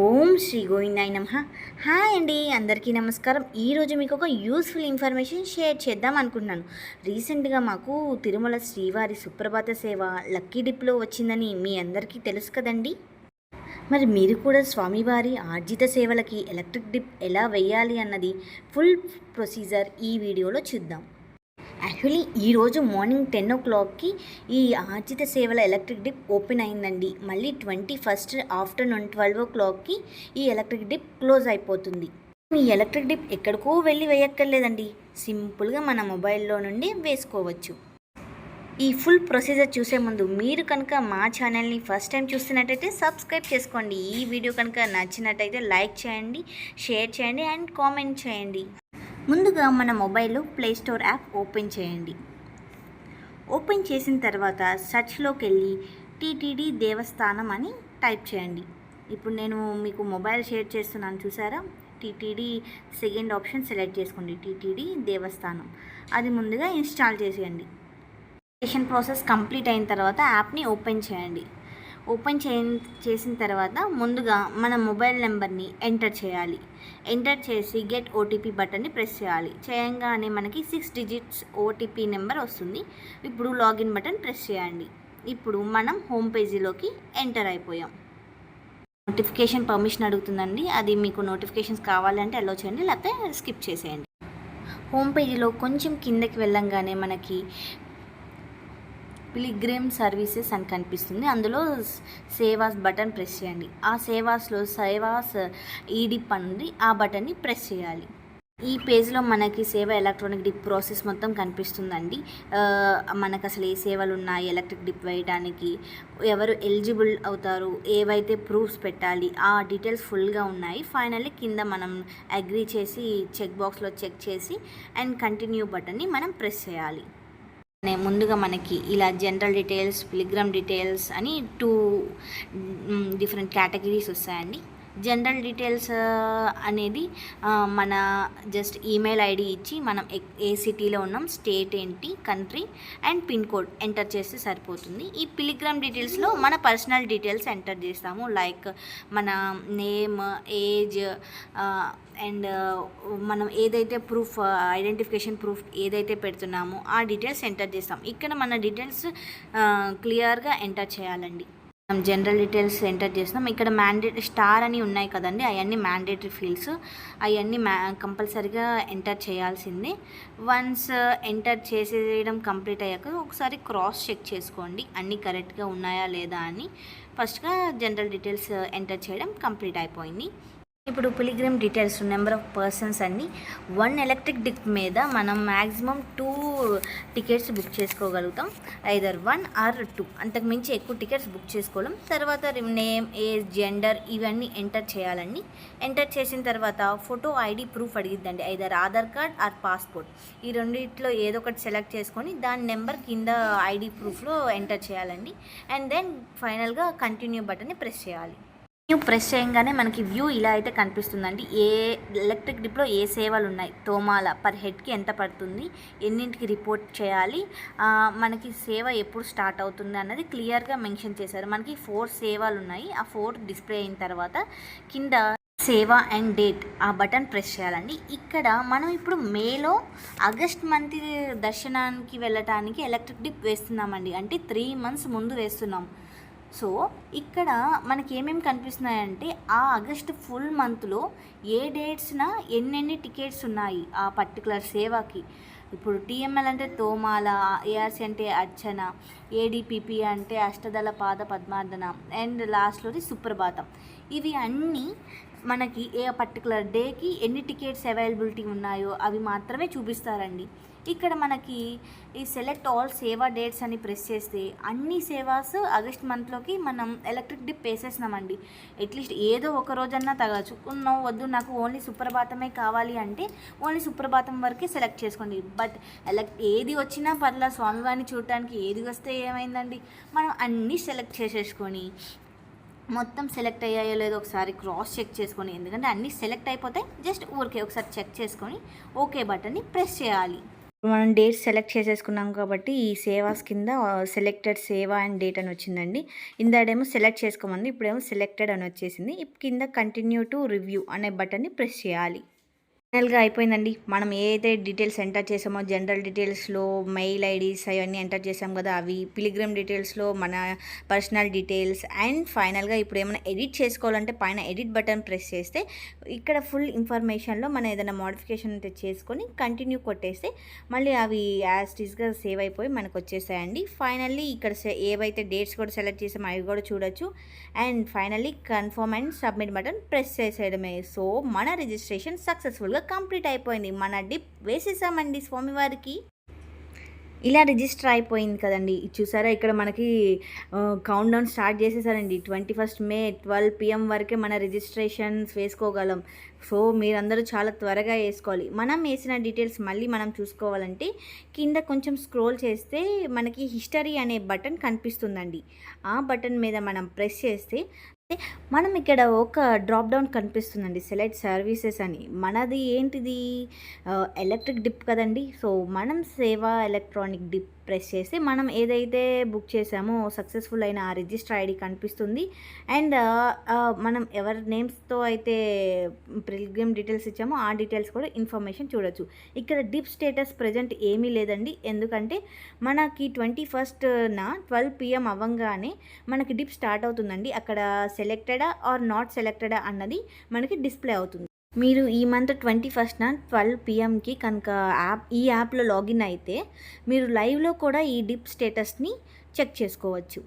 ఓం శ్రీ గోవిందాయ నమ. హాయ్ అండి అందరికీ నమస్కారం. ఈరోజు మీకు ఒక యూస్ఫుల్ ఇన్ఫర్మేషన్ షేర్ చేద్దాం అనుకుంటున్నాను. రీసెంట్గా మాకు తిరుమల శ్రీవారి సుప్రభాత సేవ లక్కీ డిప్లో వచ్చిందని మీ అందరికీ తెలుసు కదండి. మరి మీరు కూడా స్వామివారి ఆర్జిత సేవలకి ఎలక్ట్రిక్ డిప్ ఎలా వేయాలి అన్నది ఫుల్ ప్రొసీజర్ ఈ వీడియోలో చూద్దాం. యాక్చువల్లీ ఈరోజు మార్నింగ్ టెన్ ఓ క్లాక్కి ఈ ఆర్జిత సేవల ఎలక్ట్రిక్ డిప్ ఓపెన్ అయిందండి. మళ్ళీ ట్వంటీ ఫస్ట్ ఆఫ్టర్నూన్ ట్వెల్వ్ ఓ క్లాక్కి ఈ ఎలక్ట్రిక్ డిప్ క్లోజ్ అయిపోతుంది. మీ ఎలక్ట్రిక్ డిప్ ఎక్కడికో వెళ్ళి వేయక్కర్లేదండి. సింపుల్గా మన మొబైల్లో నుండి వేసుకోవచ్చు. ఈ ఫుల్ ప్రొసీజర్ చూసే ముందు మీరు కనుక మా ఛానల్ని ఫస్ట్ టైం చూస్తున్నట్టయితే సబ్స్క్రైబ్ చేసుకోండి. ఈ వీడియో కనుక నచ్చినట్టయితే లైక్ చేయండి షేర్ చేయండి అండ్ కామెంట్ చేయండి. ముందుగా మన మొబైల్లో ప్లే స్టోర్ యాప్ ఓపెన్ చేయండి. ఓపెన్ చేసిన తర్వాత సర్చ్లోకి వెళ్ళి టీటీడీ దేవస్థానం అని టైప్ చేయండి. ఇప్పుడు నేను మీకు మొబైల్ షేర్ చేస్తున్నాను చూసారా? టీటీడీ సెకండ్ ఆప్షన్ సెలెక్ట్ చేసుకోండి. టీటీడీ దేవస్థానం. అది ముందుగా ఇన్స్టాల్ చేసేయండి. ప్రాసెస్ కంప్లీట్ అయిన తర్వాత యాప్ని ఓపెన్ చేయండి. ఓపెన్ చే చేసిన తర్వాత ముందుగా మన మొబైల్ నెంబర్ని ఎంటర్ చేయాలి. ఎంటర్ చేసి గెట్ ఓటీపీ బటన్ని ప్రెస్ చేయాలి. చేయంగానే మనకి సిక్స్ డిజిట్స్ ఓటీపీ నెంబర్ వస్తుంది. ఇప్పుడు లాగిన్ బటన్ ప్రెస్ చేయండి. ఇప్పుడు మనం హోమ్ పేజీలోకి ఎంటర్ అయిపోయాం. నోటిఫికేషన్ పర్మిషన్ అడుగుతుందండి. అది మీకు నోటిఫికేషన్స్ కావాలంటే అలో చేయండి లేకపోతే స్కిప్ చేసేయండి. హోమ్ పేజీలో కొంచెం కిందకి వెళ్ళంగానే మనకి పిలిగ్రిమ్ సర్వీసెస్ అని కనిపిస్తుంది. అందులో సేవాస్ బటన్ ప్రెస్ చేయండి. ఆ సేవాస్లో సేవాస్ ఈడిప్ అంది ఆ బటన్ని ప్రెస్ చేయాలి. ఈ పేజ్లో మనకి సేవ ఎలక్ట్రానిక్ డిప్ ప్రాసెస్ మొత్తం కనిపిస్తుందండి. మనకు అసలు ఏ సేవలు ఉన్నాయి ఎలక్ట్రిక్ డిప్ వేయడానికి ఎవరు ఎలిజిబుల్ అవుతారు? ఏవైతే ప్రూఫ్స్ పెట్టాలి? ఆ డీటెయిల్స్ ఫుల్గా ఉన్నాయి. ఫైనల్లీ కింద మనం అగ్రీ చేసి చెక్ బాక్స్లో చెక్ చేసి అండ్ కంటిన్యూ బటన్ని మనం ప్రెస్ చేయాలి. ముందుగా మనకి ఇలా జనరల్ డీటెయిల్స్ పిలిగ్రామ్ డీటెయిల్స్ అని టూ డిఫరెంట్ కేటగిరీస్ వస్తాయండి. జనరల్ డీటెయిల్స్ అనేది మన జస్ట్ ఈమెయిల్ ఐడి ఇచ్చి మనం ఎక్- ఏ సిటీలో ఉన్నాం స్టేట్ ఏంటి country and pin code enter చేస్తే సరిపోతుంది. ఈ పిలిగ్రామ్ డీటెయిల్స్లో మన పర్సనల్ డీటెయిల్స్ ఎంటర్ చేస్తాము. లైక్ మన నేమ్ ఏజ్ అండ్ మనం ఏదైతే ప్రూఫ్ ఐడెంటిఫికేషన్ ప్రూఫ్ ఏదైతే పెడుతున్నామో ఆ డీటెయిల్స్ ఎంటర్ చేస్తాం. ఇక్కడ మన డీటెయిల్స్ క్లియర్గా ఎంటర్ చేయాలండి. మనం జనరల్ డీటెయిల్స్ ఎంటర్ చేస్తున్నాం. ఇక్కడ మ్యాండేట్ స్టార్ అని ఉన్నాయి కదండి. అవన్నీ మ్యాండేటరీ ఫీల్డ్స్ అవన్నీ మ్యా కంపల్సరీగా ఎంటర్ చేయాల్సిందే. వన్స్ ఎంటర్ చేసేయడం కంప్లీట్ అయ్యాక ఒకసారి క్రాస్ చెక్ చేసుకోండి. అన్నీ కరెక్ట్గా ఉన్నాయా లేదా అని. ఫస్ట్గా జనరల్ డీటెయిల్స్ ఎంటర్ చేయడం కంప్లీట్ అయిపోయింది. ఇప్పుడు pilgrim details number of persons అన్ని వన్ ఎలక్ట్రిక్ డిప్ మీద మనం మ్యాక్సిమం టూ టికెట్స్ బుక్ చేసుకోగలుగుతాం. Either one or two. అంతకు మించి ఎక్కువ టికెట్స్ బుక్ చేసుకోవడం తర్వాత నేమ్ ఏజ్ జెండర్ ఇవన్నీ ఎంటర్ చేయాలండి. ఎంటర్ చేసిన తర్వాత photo ID proof అడిగిద్దండి. Either Aadhaar card or passport. ఈ రెండిట్లో ఏదో ఒకటి సెలెక్ట్ చేసుకొని దాని నెంబర్ కింద ఐడి ప్రూఫ్లో ఎంటర్ చేయాలండి. అండ్ దెన్ ఫైనల్గా కంటిన్యూ బటన్ని ప్రెస్ చేయాలి. ప్రెస్ చేయగానే మనకి వ్యూ ఇలా అయితే కనిపిస్తుందండి. ఏ ఎలక్ట్రిక్ డిప్లో ఏ సేవలు ఉన్నాయి? తోమాల పర్ హెడ్కి ఎంత పడుతుంది? ఎన్నింటికి రిపోర్ట్ చేయాలి? మనకి సేవ ఎప్పుడు స్టార్ట్ అవుతుంది అన్నది క్లియర్గా మెన్షన్ చేశారు. మనకి ఫోర్ సేవలు ఉన్నాయి. ఆ ఫోర్ డిస్ప్లే అయిన తర్వాత కింద సేవ అండ్ డేట్ ఆ బటన్ ప్రెస్ చేయాలండి. ఇక్కడ మనం ఇప్పుడు మేలో ఆగస్ట్ మంత్ దర్శనానికి వెళ్ళటానికి ఎలక్ట్రిక్ డిప్ వేస్తున్నామండి. అంటే త్రీ మంత్స్ ముందు వేస్తున్నాం. సో ఇక్కడ మనకి ఏమేమి కనిపిస్తున్నాయంటే ఆ ఆగస్ట్ ఫుల్ మంత్లో ఏ డేట్స్న ఎన్నెన్ని టికెట్స్ ఉన్నాయి ఆ పర్టికులర్ సేవకి? ఇప్పుడు టీఎంఎల్ అంటే తోమాల ఏఆర్సి అంటే అర్చన ఏడిపిపి అంటే అష్టదళ పాద పద్మార్దన అండ్ లాస్ట్లోది సుప్రభాతం. ఇవి అన్నీ మనకి ఏ పర్టికులర్ డేకి ఎన్ని టికెట్స్ అవైలబిలిటీ ఉన్నాయో అవి మాత్రమే చూపిస్తారండి. ఇక్కడ మనకి ఈ సెలెక్ట్ ఆల్ సేవా డేట్స్ అని ప్రెస్ చేస్తే అన్ని సేవాస్ ఆగస్ట్ మంత్లోకి మనం ఎలక్ట్రిక్ డిప్ వేసేసినామండి. అట్లీస్ట్ ఏదో ఒక రోజన్నా తగచ్చు ఉన్నో వద్దు నాకు ఓన్లీ సుప్రభాతమే కావాలి అంటే ఓన్లీ సుప్రభాతం వరకే సెలెక్ట్ చేసుకోండి. బట్ ఎలక్ట్ ఏది వచ్చినా పర్లా స్వామివారిని చూడటానికి ఏది వస్తే ఏమైందండి? మనం అన్నీ సెలెక్ట్ చేసేసుకొని మొత్తం సెలెక్ట్ అయ్యాయో లేదో ఒకసారి క్రాస్ చెక్ చేసుకొని ఎందుకంటే అన్నీ సెలెక్ట్ అయిపోతాయి. జస్ట్ ఊరికే ఒకసారి చెక్ చేసుకొని ఓకే బటన్ని ప్రెస్ చేయాలి. మనం డేట్ సెలెక్ట్ చేసేసుకున్నాం కాబట్టి ఈ సేవాస్ కింద సెలెక్టెడ్ సేవ అండ్ డేట్ అని వచ్చిందండి. ఇందాడేమో సెలెక్ట్ చేసుకోమంది ఇప్పుడేమో సెలెక్టెడ్ అని వచ్చేసింది. ఇప్పుడు కింద కంటిన్యూ టు రివ్యూ అనే బటన్ని ప్రెస్ చేయాలి. ఫైనల్గా అయిపోయిందండి. మనం ఏదైతే డీటెయిల్స్ ఎంటర్ చేసామో జనరల్ డీటెయిల్స్లో మెయిల్ ఐడీస్ అవన్నీ ఎంటర్ చేసాం కదా అవి పిలిగ్రమ్ డీటెయిల్స్లో మన పర్సనల్ డీటెయిల్స్. అండ్ ఫైనల్గా ఇప్పుడు ఏమైనా ఎడిట్ చేసుకోవాలంటే పైన ఎడిట్ బటన్ ప్రెస్ చేస్తే ఇక్కడ ఫుల్ ఇన్ఫర్మేషన్లో మనం ఏదైనా మోడిఫికేషన్ అయితే చేసుకొని కంటిన్యూ కొట్టేస్తే మళ్ళీ అవి యాజ్ టీస్గా సేవ్ అయిపోయి మనకు వచ్చేసాయండి ఫైనల్లీ ఇక్కడ ఏవైతే డేట్స్ కూడా సెలెక్ట్ చేసామో అవి కూడా చూడొచ్చు. And finally confirm and submit button press చేసేయడమే. So మన రిజిస్ట్రేషన్ సక్సెస్ఫుల్గా కంప్లీట్ అయిపోయింది. మన డిప్ వేసేసామండి స్వామివారికి. ఇలా రిజిస్టర్ అయిపోయింది కదండి. చూసారా ఇక్కడ మనకి countdown start చేసేసారండి. Twenty first May twelve PM వరకే మన రిజిస్ట్రేషన్స్ వేసుకోగలం. సో మీరందరూ చాలా త్వరగా వేసుకోవాలి. మనం వేసిన డీటెయిల్స్ మళ్ళీ మనం చూసుకోవాలంటే కింద కొంచెం స్క్రోల్ చేస్తే మనకి హిస్టరీ అనే బటన్ కనిపిస్తుందండి. ఆ బటన్ మీద మనం ప్రెస్ చేస్తే మనం ఇక్కడ ఒక డ్రాప్ డౌన్ కనిపిస్తుందండి. సెలెక్ట్ సర్వీసెస్ అని. మనది ఏంటిది? ఎలక్ట్రిక్ డిప్ కదండి. సో మనం సేవ ఎలక్ట్రానిక్ డిప్ ప్రెస్ చేసి మనం ఏదైతే బుక్ చేసామో సక్సెస్ఫుల్ అయిన ఆ రిజిస్టర్ ఐడి కనిపిస్తుంది. అండ్ మనం ఎవరి నేమ్స్తో అయితే ప్రిలిగ్రమ్ డీటెయిల్స్ ఇచ్చామో ఆ డీటెయిల్స్ కూడా ఇన్ఫర్మేషన్ చూడొచ్చు. ఇక్కడ డిప్ స్టేటస్ ప్రజెంట్ ఏమీ లేదండి. ఎందుకంటే మనకి ట్వంటీ ఫస్ట్న ట్వెల్వ్ పిఎం అవ్వంగానే మనకి డిప్ స్టార్ట్ అవుతుందండి. అక్కడ సెలెక్టెడా ఆర్ నాట్ సెలెక్టెడా అన్నది మనకి డిస్ప్లే అవుతుంది. మీరు ఈ మంత్ ట్వంటీ ఫస్ట్న ట్వెల్వ్ పిఎంకి కనుక యాప్ ఈ యాప్లో లాగిన్ అయితే మీరు లైవ్లో కూడా ఈ డిప్ స్టేటస్ని చెక్ చేసుకోవచ్చు.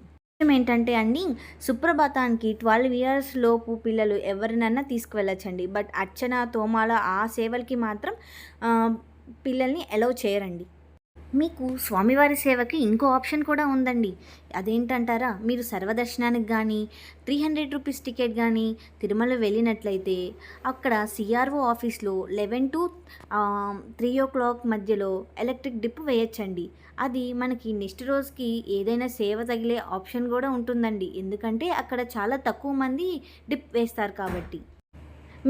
ఏంటంటే అండి సుప్రభాతానికి ట్వెల్వ్ ఇయర్స్ లోపు పిల్లలు ఎవరినన్నా తీసుకువెళ్ళచ్చండి. బట్ అర్చన తోమాల ఆ సేవలకి మాత్రం పిల్లల్ని అలౌ చేయరండి. మీకు స్వామివారి సేవకి ఇంకో ఆప్షన్ కూడా ఉందండి. అదేంటంటారా? మీరు సర్వదర్శనానికి కానీ త్రీ హండ్రెడ్ రూపీస్ టికెట్ కానీ తిరుమల వెళ్ళినట్లయితే అక్కడ సిఆర్ఓ ఆఫీస్లో eleven to three o'clock మధ్యలో ఎలక్ట్రిక్ డిప్ వేయచ్చండి. అది మనకి నెక్స్ట్ రోజుకి ఏదైనా సేవ తగిలే ఆప్షన్ కూడా ఉంటుందండి. ఎందుకంటే అక్కడ చాలా తక్కువ మంది డిప్ వేస్తారు కాబట్టి.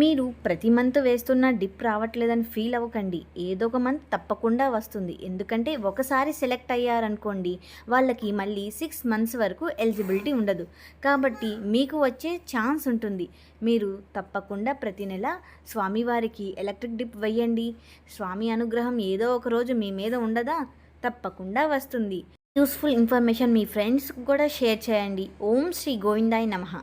మీరు ప్రతి మంత్ వేస్తున్న డిప్ రావట్లేదని ఫీల్ అవ్వకండి. ఏదో ఒక మంత్ తప్పకుండా వస్తుంది. ఎందుకంటే ఒకసారి సెలెక్ట్ అయ్యారనుకోండి వాళ్ళకి మళ్ళీ సిక్స్ మంత్స్ వరకు ఎలిజిబిలిటీ ఉండదు. కాబట్టి మీకు వచ్చే ఛాన్స్ ఉంటుంది. మీరు తప్పకుండా ప్రతి నెల స్వామివారికి ఎలక్ట్రిక్ డిప్ వేయండి స్వామి అనుగ్రహం ఏదో ఒక రోజు మీ మీద ఉండదా? తప్పకుండా వస్తుంది. యూస్ఫుల్ ఇన్ఫర్మేషన్ మీ ఫ్రెండ్స్కి కూడా షేర్ చేయండి. ఓం శ్రీ గోవిందాయ్ నమః.